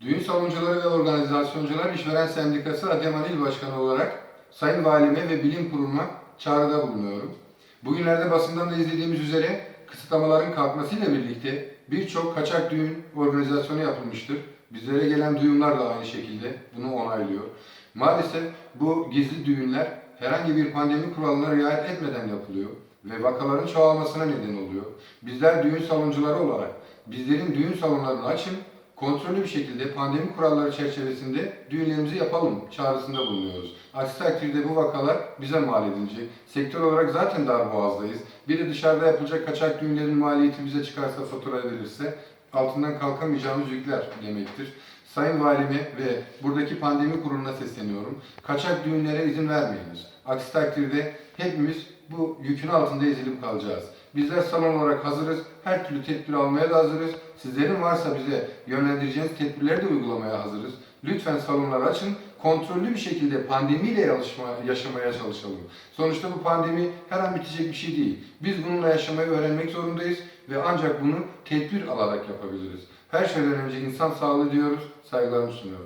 Düğün saloncuları ve organizasyoncular işveren sendikası Adıyaman İl Başkanı olarak Sayın Valime ve Bilim Kurulu'na çağrıda bulunuyorum. Bugünlerde basından da izlediğimiz üzere kısıtlamaların kalkmasıyla birlikte birçok kaçak düğün organizasyonu yapılmıştır. Bizlere gelen duyumlar da aynı şekilde bunu onaylıyor. Maalesef bu gizli düğünler herhangi bir pandemi kuralına riayet etmeden yapılıyor ve vakaların çoğalmasına neden oluyor. Bizler düğün saloncuları olarak bizlerin düğün salonlarını açın, kontrollü bir şekilde pandemi kuralları çerçevesinde düğünlerimizi yapalım çağrısında bulunuyoruz. Aksi takdirde bu vakalar bize mal edilecek. Sektör olarak zaten darboğazdayız. Bir de dışarıda yapılacak kaçak düğünlerin maliyeti bize çıkarsa fatura edilirse altından kalkamayacağımız yükler demektir. Sayın Valime ve buradaki pandemi kuruluna sesleniyorum. Kaçak düğünlere izin vermeyiniz. Aksi takdirde hepimiz bu yükün altında ezilip kalacağız. Bizler salon olarak hazırız. Her türlü tedbir almaya da hazırız. Sizlerin varsa bize yönlendireceğiniz tedbirleri de uygulamaya hazırız. Lütfen salonları açın. Kontrollü bir şekilde pandemiyle yaşama, yaşamaya çalışalım. Sonuçta bu pandemi her an bitecek bir şey değil. Biz bununla yaşamayı öğrenmek zorundayız ve ancak bunu tedbir alarak yapabiliriz. Her şeyden önce insan sağlığı diyoruz, saygılarımı sunuyorum.